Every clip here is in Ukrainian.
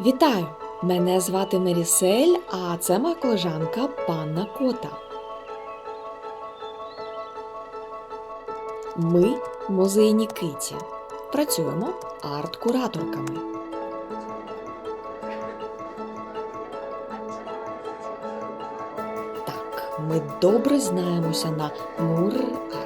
Вітаю! Мене звати Мерісель, а це моя колежанка панна Кота. Ми музейні киті. Працюємо арт-кураторками. Так, ми добре знаємося на мур-арті.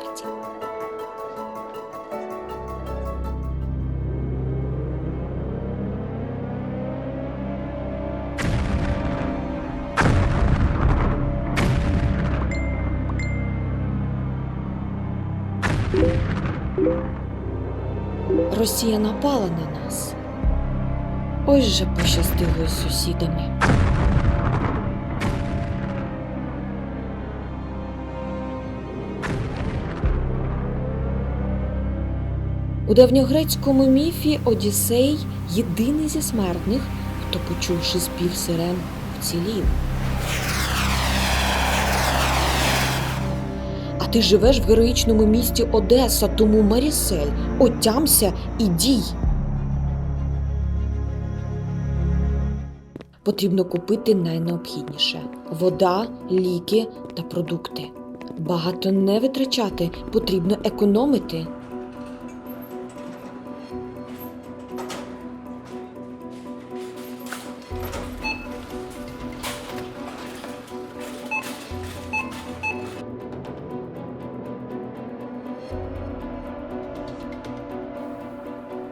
Росія напала на нас. Ось же пощастило з сусідами. У давньогрецькому міфі Одіссей єдиний зі смертних, хто, почувши спів сирен, вцілів. Ти живеш в героїчному місті Одеса, тому Марісель, отямся і дій. Потрібно купити найнеобхідніше: вода, ліки та продукти. Багато не витрачати, потрібно економити.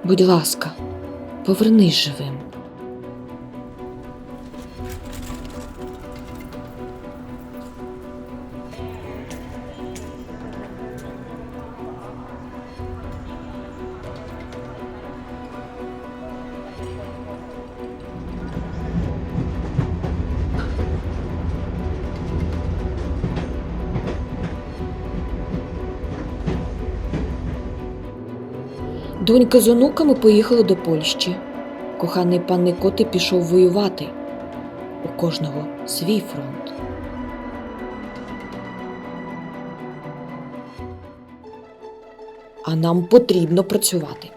Будь ласка, повернись живим. Донька з онуками поїхали до Польщі. Коханий пан Коти пішов воювати. У кожного свій фронт. А нам потрібно працювати.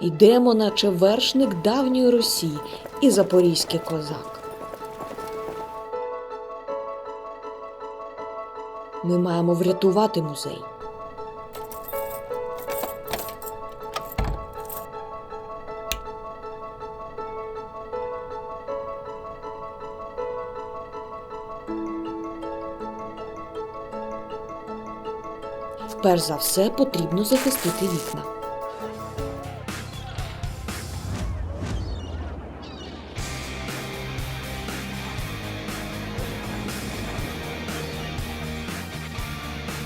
Ідемо, наче вершник давньої Росії і запорізький козак. Ми маємо врятувати музей. Перш за все потрібно захистити вікна.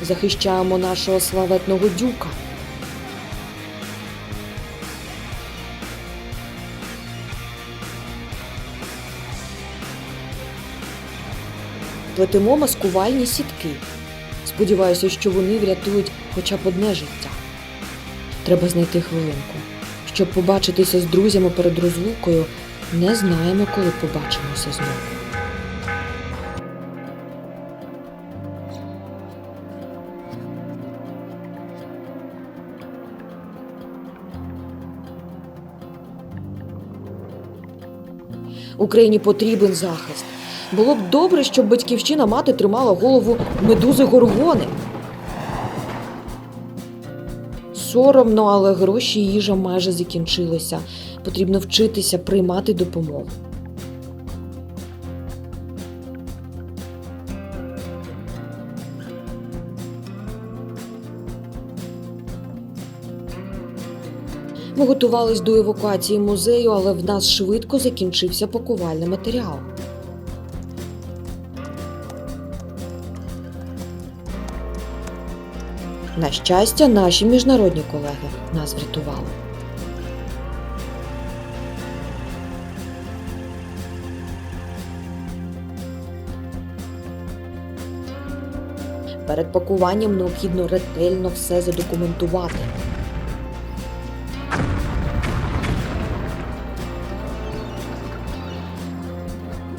Захищаємо нашого славетного дюка. Плетемо маскувальні сітки. Сподіваюся, що вони врятують хоча б одне життя. Треба знайти хвилинку. Щоб побачитися з друзями перед розлукою, не знаємо, коли побачимося знову. Україні потрібен захист. Було б добре, щоб батьківщина мати тримала голову медузи горгони. Соромно, але гроші і їжа майже закінчилися. Потрібно вчитися приймати допомогу. Ми готувались до евакуації музею, але в нас швидко закінчився пакувальний матеріал. На щастя, наші міжнародні колеги нас врятували. Перед пакуванням необхідно ретельно все задокументувати.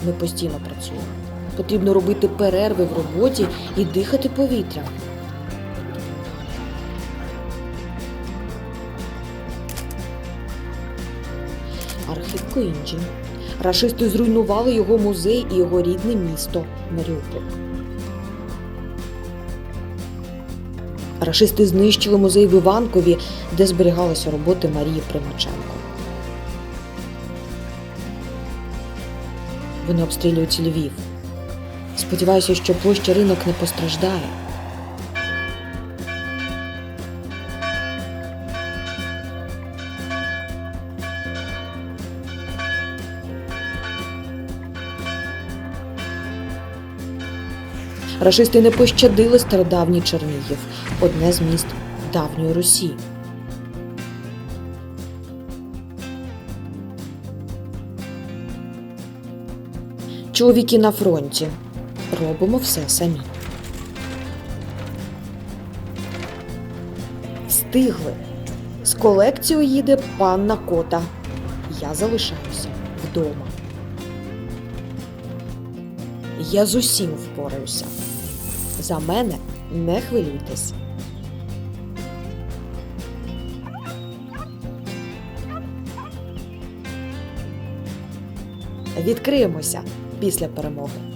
ми постійно працюємо. Потрібно робити перерви в роботі і дихати повітрям. Архів Коінджі. Рашисти зруйнували його музей і його рідне місто Маріуполь. Рашисти знищили музей в Іванкові, де зберігалися роботи Марії Примаченко. Вони обстрілюють Львів. Сподіваюся, що площа ринок не постраждає. Рашисти не пощадили стародавній Чернігів, одне з міст давньої Русі. Чоловіки на фронті. Робимо все самі. Встигли. З колекцією їде панна кота. Я залишаюся вдома. Я з усім впораюся. За мене не хвилюйтесь. Відкриємося після перемоги.